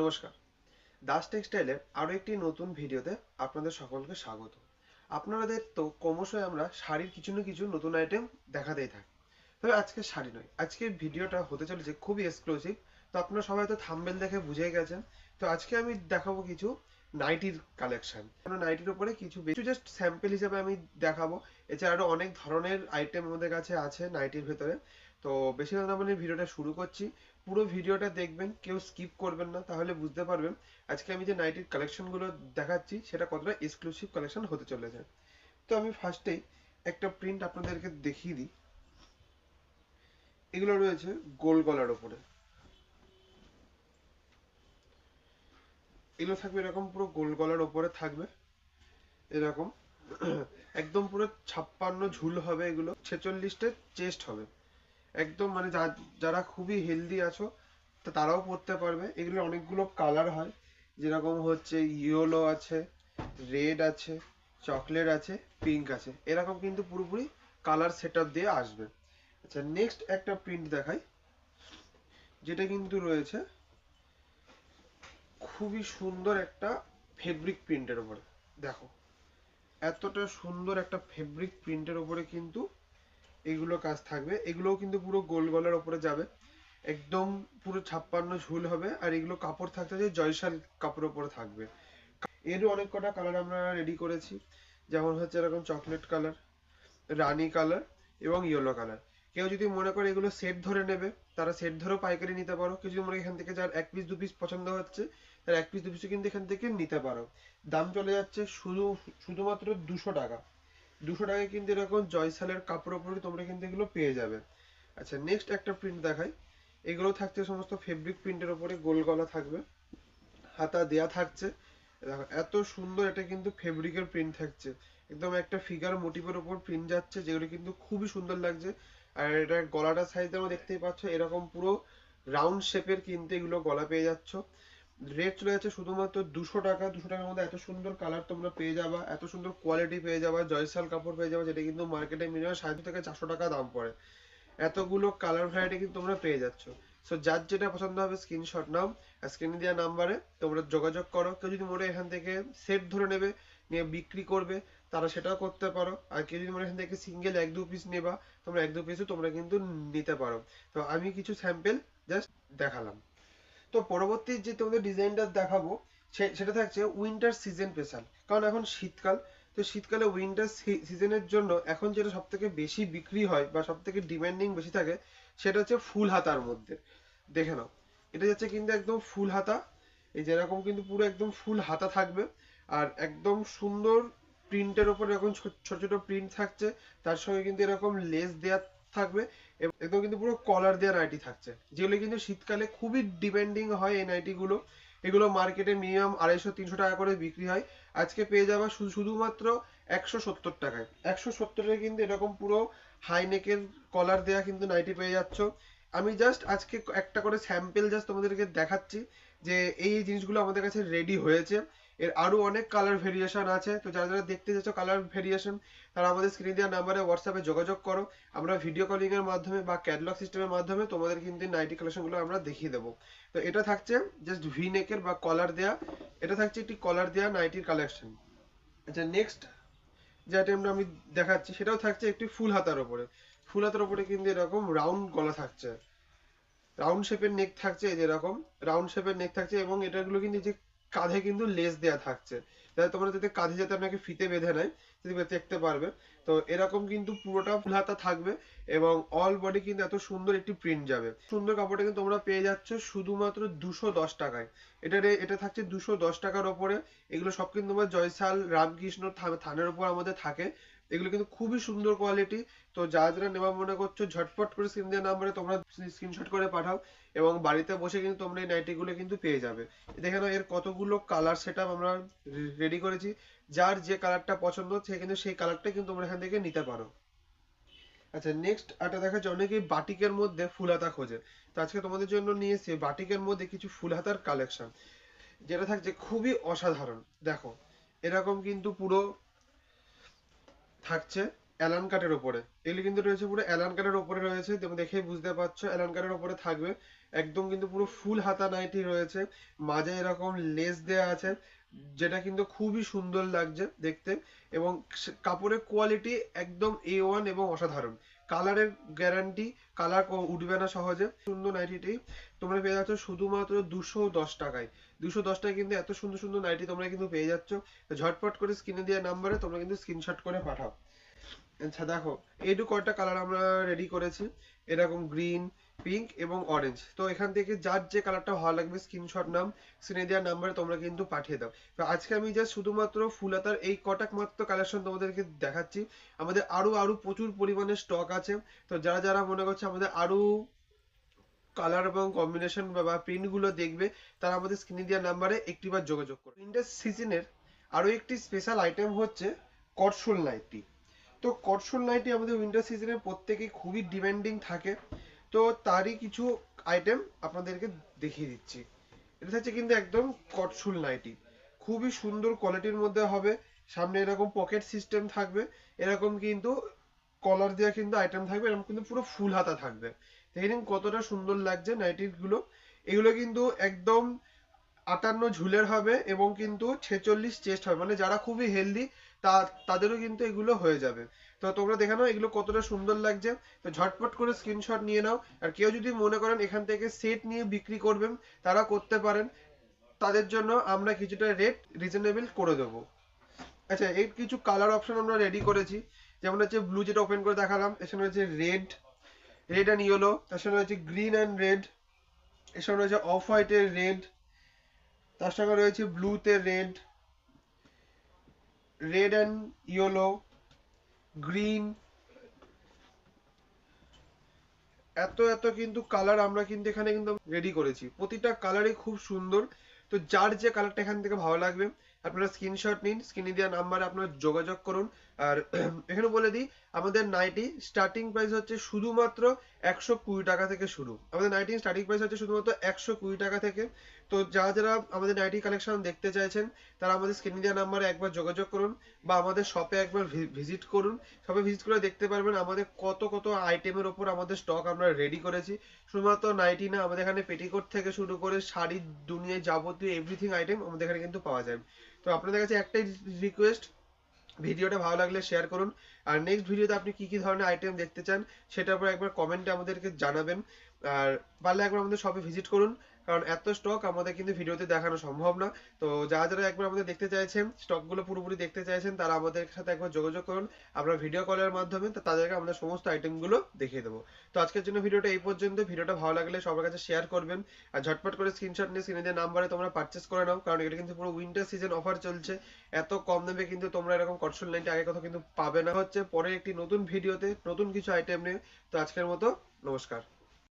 নমস্কার। দাস টেক্সটাইলের আরও একটি নতুন ভিডিওতে আপনাদের সকলকে স্বাগত। আপনাদের তো ক্রমশই আমরা শাড়ির কিছু না কিছু নতুন আইটেম দেখাতেই থাকি। তবে আজকে শাড়ি নয়, আজকের ভিডিওটা হতে চলেছে খুবই এক্সক্লুসিভ তো আপনারা সবাই তো থাম্বেল দেখে বুঝে গেছেন। তো আজকে আমি দেখাবো কিছু নাইটির কালেকশন নাইটির উপরে কিছু কিছু জাস্ট স্যাম্পল হিসেবে আমি দেখাবো। এছাড়া আরও অনেক ধরনের আইটেম আমাদের কাছে আছে নাইটির ভেতরে। তো বেশি কথা বলে ভিডিওটা শুরু করছি। পুরো ভিডিওটা দেখবেন, কেউ স্কিপ করবেন না, তাহলে বুঝতে পারবেন। আজকে আমি যে নাইটির কালেকশনগুলো দেখাচ্ছি, সেটা কতটা এক্সক্লুসিভ কালেকশন হতে চলেছে। তো আমি ফার্স্টেই একটা প্রিন্ট আপনাদেরকে দেখিয়ে দিই। এগুলো রয়েছে গোল গলার ওপরে। এগুলো থাকবে এরকম পুরো গোল গলার ওপরে থাকবে। এরকম, একদম পুরো ছাপ্পান্ন ঝুল হবে এগুলো, ছেচল্লিশটা চেস্ট হবে। একদম মানে যারা খুবই হেলদি আছো, তো তারাও পড়তে পারবে। এগুলো অনেকগুলো কালার হয়। যেরকম হচ্ছে ইয়েলো আছে রেড আছে চকলেট আছে পিঙ্ক আছে। এরকম কিন্তু পুরোপুরি কালার সেট দিয়ে আসবে। আচ্ছা নেক্সট একটা প্রিন্ট দেখাই। যেটা কিন্তু রয়েছে খুবই সুন্দর একটা ফেব্রিক প্রিন্টের উপরে। দেখো, এতটা সুন্দর একটা ফেব্রিক প্রিন্টের উপরে কিন্তু এগুলো কাজ থাকবে। এগুলোও কিন্তু পুরো গোল গলার উপরে যাবে। একদম পুরো ছাপ্পান্ন ঝুল হবে আর এগুলো কাপড় থাকতে যে জয়সাল কাপড়ের উপরে থাকবে। এরও অনেক কটা কালার আমরা রেডি করেছি। যেমন হচ্ছে এরকম চকলেট কালার রানী কালার এবং ইয়েলো কালার কেউ যদি মনে করে এগুলো সেট ধরে নেবে, তারা সেট ধরেও পাইকারি নিতে পারো। কেউ যদি মনে এখান থেকে যার এক পিস দু পিস পছন্দ হচ্ছে, তার এক পিস দু পিসও কিন্তু এখান থেকে নিতে পারো। দাম চলে যাচ্ছে শুধু, শুধুমাত্র দুশো টাকা। দুশো টাকায় কিন্তু এরকম জয়সালের কাপড় উপরে তোমরা কিন্তু এগুলো পেয়ে যাবে। আচ্ছা নেক্সট একটা প্রিন্ট দেখাই। এগুলো থাকছে সমস্ত ফেব্রিক প্রিন্টের উপরে, গোল গলা থাকবে, হাতা দেয়া থাকছে। দেখো, এত সুন্দর এটা কিন্তু ফেব্রিকের প্রিন্ট থাকছে। একদম একটা ফিগার মোটিভের উপর প্রিন্ট যাচ্ছে, যেগুলো কিন্তু খুবই সুন্দর লাগছে। আর এটা গলাটা সাইজ তোমরা দেখতেই পাচ্ছ, এরকম পুরো রাউন্ড শেপের কিন্তু এগুলো গলা পেয়ে যাচ্ছ। রেট চলে যাচ্ছে শুধুমাত্র দুশো টাকা, দুশো টাকার মধ্যে এত সুন্দর কালার তোমরা পেয়ে যাবা, এত সুন্দর কোয়ালিটি পেয়ে যাবা, জয়সাল কাপড় পেয়ে যাবা, যেটা কিন্তু মার্কেটে মিনিমাম সাড়ে থেকে চারশো টাকা দাম পড়ে। এতগুলো কালার ভ্যারাইটি কিন্তু তোমরা পেয়ে যাচ্ছ। সো যার যেটা পছন্দ হবে স্ক্রিনশট নাও, আর স্ক্রিনে দেওয়া নাম্বারে তোমরা যোগাযোগ করো। কেউ যদি মনে এখান থেকে সেট ধরে নেবে, নিয়ে বিক্রি করবে, তারা সেটাও করতে পারো। আর কেউ যদি মনে এখান থেকে সিঙ্গেল এক দু পিস নেবা, তোমরা এক দু পিসও তোমরা কিন্তু নিতে পারো। তো, আমি কিছু স্যাম্পল জাস্ট দেখালাম। তো পরবর্তী যে তোমাদের ডিজাইনটা দেখাবো সেটা থাকছে উইন্টার সিজন স্পেশাল কারণ এখন শীতকাল, তো শীতকালে উইন্টার সিজনের জন্য এখন যেটা সব থেকে বেশি বিক্রি হয় বা সব থেকে ডিমান্ডিং বেশি থাকে, সেটা হচ্ছে ফুল হাতার মধ্যে। দেখে নাও। এটা যাচ্ছে কিন্তু একদম ফুল হাতা। এই যেরকম কিন্তু পুরো একদম ফুল হাতা থাকবে। আর একদম সুন্দর প্রিন্টের উপর এরকম ছোট ছোট প্রিন্ট থাকছে। তার সঙ্গে কিন্তু এরকম লেস দেওয়া থাকবে। একদম কিন্তু পুরো কলার দেওয়া নাইটি থাকছে। যেগুলো কিন্তু শীতকালে খুবই ডিপেন্ডিং হয় এই নাইটি গুলো। এগুলো মার্কেটে মিনিমাম আড়াইশো, তিনশো টাকা করে বিক্রি হয়। আজকে পেয়ে যাবা শুধু শুধুমাত্র একশো সত্তর টাকায়। একশো সত্তরে কিন্তু এরকম পুরো হাই নেকের কলার দেয়া কিন্তু নাইটি পেয়ে যাচ্ছ। আমি জাস্ট আজকে একটা করে স্যাম্পেল জাস্ট তোমাদেরকে দেখাচ্ছি যে এই জিনিসগুলো আমাদের কাছে রেডি হয়েছে। এর আরও অনেক কালার ভেরিয়েশন আছে। তো যারা যারা দেখতে চাচ্ছ কালার ভেরিয়েশন তারা আমাদের স্ক্রিনে দেওয়া নাম্বারে হোয়াটসঅ্যাপে যোগাযোগ করো। আমরা ভিডিও কলিং এর মাধ্যমে বা ক্যাটলগ সিস্টেমের মাধ্যমে তোমাদের কিন্তু নাইটি কালেকশনগুলো আমরা দেখিয়ে দেবো। তো এটা থাকছে জাস্ট ভি নেকের বা কলার দেয়া। এটা থাকছে একটি কলার দেয়া নাইটির কালেকশন আচ্ছা নেক্সট যে আইটেমটা আমি দেখাচ্ছি, সেটাও থাকছে একটি ফুল হাতার উপরে। ফুল হাতার উপরে কিন্তু এরকম রাউন্ড গলা থাকছে। রাউন্ড শেপের নেক থাকছে এই যে এরকম। রাউন্ড শেপের নেক থাকছে এবং এটাগুলো কিন্তু যে কাঁধে কিন্তু লেজ দেওয়া থাকছে। তাহলে তোমরা যাতে কাঁধে যাতে আপনাকে ফিতে বেঁধে নেয় দেখতে পারবে। তো এরকম কিন্তু পুরোটা ফুল হাতা থাকবে এবং অল বডি কিন্তু এত সুন্দর একটি প্রিন্ট যাবে। সুন্দর কাপড়টা কিন্তু তোমরা পেয়ে যাচ্ছ শুধুমাত্র দুশো দশ টাকায়। এটা এটা থাকছে দুশো দশ টাকার ওপরে। এগুলো সব কিন্তু তোমার জয়সাল, রামকৃষ্ণ থানের উপর আমাদের থাকে। এগুলো কিন্তু খুবই সুন্দর কোয়ালিটি তো যা যারা নেওয়া মনে করছ, ঝটপট করে স্ক্রিন দেওয়া নাম্বারে তোমরা স্ক্রিনশট করে পাঠাও এবং বাড়িতে বসে কিন্তু তোমরা এই নাইটি গুলো কিন্তু পেয়ে যাবে। দেখে নাও এর কতগুলো কালার সেট আমরা রেডি করেছি। যার যে কালারটা পছন্দ সে কিন্তু সেই কালারটা কিন্তু তোমরা এখান থেকে নিতে পারো। আচ্ছা নেক্সট একটা দেখা যাচ্ছে অনেকেই বাটিকের মধ্যে ফুল হাতা খোঁজে। তো আজকে তোমাদের জন্য নিয়ে এসেছি বাটিকের মধ্যে কিছু ফুল হাতার কালেকশন যেটা থাকছে খুবই অসাধারণ। দেখো, এরকম কিন্তু পুরো থাকছে অ্যালান কাটের ওপরে এগুলো কিন্তু রয়েছে পুরো অ্যালান কাটের ওপরে রয়েছে। তুমি দেখেই বুঝতে পারছ অ্যালান কাটের ওপরে থাকবে। একদম কিন্তু পুরো ফুল হাতা নাইটি রয়েছে। মাঝে এরকম লেস দেয়া আছে। যেটা কিন্তু খুবই সুন্দর লাগছে দেখতে এবং কাপড়ের কোয়ালিটি একদম এ ওয়ান এবং অসাধারণ। কালারের গ্যারান্টি কালার উঠবে না সহজে। সুন্দর নাইটিটি তোমরা পেয়ে যাচ্ছ শুধুমাত্র দুশো দশ টাকায়। দুশো দশ টাকায় কিন্তু এত সুন্দর সুন্দর নাইটি তোমরা কিন্তু পেয়ে যাচ্ছ। ঝটপট করে স্ক্রিনে দেওয়া নাম্বারে তোমরা কিন্তু স্ক্রিনশট করে পাঠাও। আচ্ছা দেখো এইটু কয়টা কালার আমরা রেডি করেছি। এরকম গ্রিন পিঙ্ক এবং অরেঞ্জ তো এখান থেকে যার যে কালারটা ভালো লাগবে স্ক্রিনশট নাম স্ক্রিনে দেওয়ার নাম্বারে তোমরা কিন্তু পাঠিয়ে দাও। তো আজকে আমি জাস্ট শুধুমাত্র ফুলাতার এই কটাক মাত্র কালেকশন তোমাদেরকে দেখাচ্ছি। আমাদের আরও আরও প্রচুর পরিমাণে স্টক আছে। তো যারা যারা মনে করছে আমাদের আরও কালার এবং কম্বিনেশন বা প্রিন্টগুলো দেখবে, তারা আমাদের স্ক্রিনে দেওয়ার নাম্বারে একটিবার যোগাযোগ করবে উইন্টার সিজনের আরও একটি স্পেশাল আইটেম হচ্ছে কটসুল নাইটি। তো কটসুল নাইটি আমাদের উইন্টার সিজনে প্রত্যেকেই খুবই ডিমান্ডিং থাকে। তো তারই কিছু আইটেম আপনাদেরকে দেখিয়ে দিচ্ছি। এটা হচ্ছে কিন্তু একদম কটসুল নাইটি। খুবই সুন্দর কোয়ালিটির মধ্যে হবে। সামনে এরকম পকেট সিস্টেম থাকবে। এরকম কিন্তু কলার দেওয়া কিন্তু আইটেম থাকবে। এরকম কিন্তু পুরো ফুল হাতা থাকবে। দেখে দেখেন কতটা সুন্দর লাগছে নাইটিরগুলো। এগুলো কিন্তু একদম আটান্ন ঝুলের হবে এবং কিন্তু ছেচল্লিশ চেস্ট হবে। মানে যারা খুবই হেলদি তা তাদেরও কিন্তু এগুলো হয়ে যাবে। তো তোমরা দেখে নাও এগুলো কতটা সুন্দর লাগছে। তো ঝটপট করে স্ক্রিনশট নিয়ে নাও। আর কেউ যদি মনে করেন এখান থেকে সেট নিয়ে বিক্রি করবেন তারা করতে পারেন। তাদের জন্য আমরা কিছুটা রেট রিজনেবল করে দেবো। আচ্ছা এর কিছু কালার অপশন আমরা রেডি করেছি। যেমন হচ্ছে ব্লু যেটা ওপেন করে দেখালাম, এর হচ্ছে রেড রেড অ্যান্ড ইয়েলো তার সঙ্গে হচ্ছে গ্রিন অ্যান্ড রেড এর সঙ্গে রয়েছে অফ হোয়াইটের রেড তার সঙ্গে রয়েছে ব্লুতে red red and yellow green. এত এত কিন্তু কালার আমরা কিন্তু এখানে কিন্তু রেডি করেছি। প্রতিটা কালারই খুব সুন্দর। তো যার যে কালারটা এখান থেকে ভালো লাগবে, আপনারা স্ক্রিনশট নিন স্ক্রিনে দেওয়া নাম্বারে আপনারা যোগাযোগ করুন। আর এখানে বলে দিই আমাদের নাইটি স্টার্টিং প্রাইস হচ্ছে শুধুমাত্র একশো কুড়ি টাকা থেকে শুরু। আমাদের নাইটি স্টার্টিং প্রাইস হচ্ছে শুধুমাত্র একশো কুড়ি টাকা থেকে। তো যারা যারা আমাদের নাইটি কালেকশন দেখতে চাইছেন, তারা আমাদের স্ক্রিনে দেওয়া নাম্বারে একবার যোগাযোগ করুন বা আমাদের শপে একবার ভিজিট করুন। শপে ভিজিট করে দেখতে পারবেন আমাদের কত কত আইটেমের ওপর আমাদের স্টক আমরা রেডি করেছি। শুধুমাত্র নাইটি না আমাদের এখানে পেটিকোট থেকে শুরু করে শাড়ির দুনিয়ায় যাবতীয় এভরিথিং আইটেম আমাদের এখানে কিন্তু পাওয়া যায়। তো আপনাদের কাছে একটাই রিকোয়েস্ট ভিডিওটা ভালো লাগলে শেয়ার করুন। আর নেক্সট ভিডিওতে আপনি কি কি ধরনের আইটেম দেখতে চান, সেটার উপর একবার কমেন্টে আমাদেরকে জানাবেন। আর পারলে একবার আমাদের শপে ভিজিট করুন। কারণ এত স্টক আমাদের কিন্তু ভিডিওতে দেখানো সম্ভব না। তো যারা যারা একবার আমাদের দেখতে চাইছেন স্টকগুলো পুরোপুরি দেখতে চাইছেন, তারা আমাদের সাথে একবার যোগাযোগ করুন। আমরা ভিডিও কলের মাধ্যমে তাদেরকে আমাদের সমস্ত আইটেমগুলো দেখিয়ে দেবো। তো আজকের জন্য ভিডিওটা এই পর্যন্ত। ভিডিওটা ভালো লাগলে সবার কাছে শেয়ার করবেন। আর ঝটপট করে স্ক্রিনশট নিয়ে স্ক্রিনে নাম্বারে তোমরা পারচেস করে নাও, কারণ এটা কিন্তু পুরো উইন্টার সিজন অফার চলছে। এত কম দামে কিন্তু তোমরা এরকম কটসল লাইনটি আগে কথা কিন্তু পাবে না। হচ্ছে পরে একটি নতুন ভিডিওতে নতুন কিছু আইটেম নিয়ে। তো আজকের মতো নমস্কার।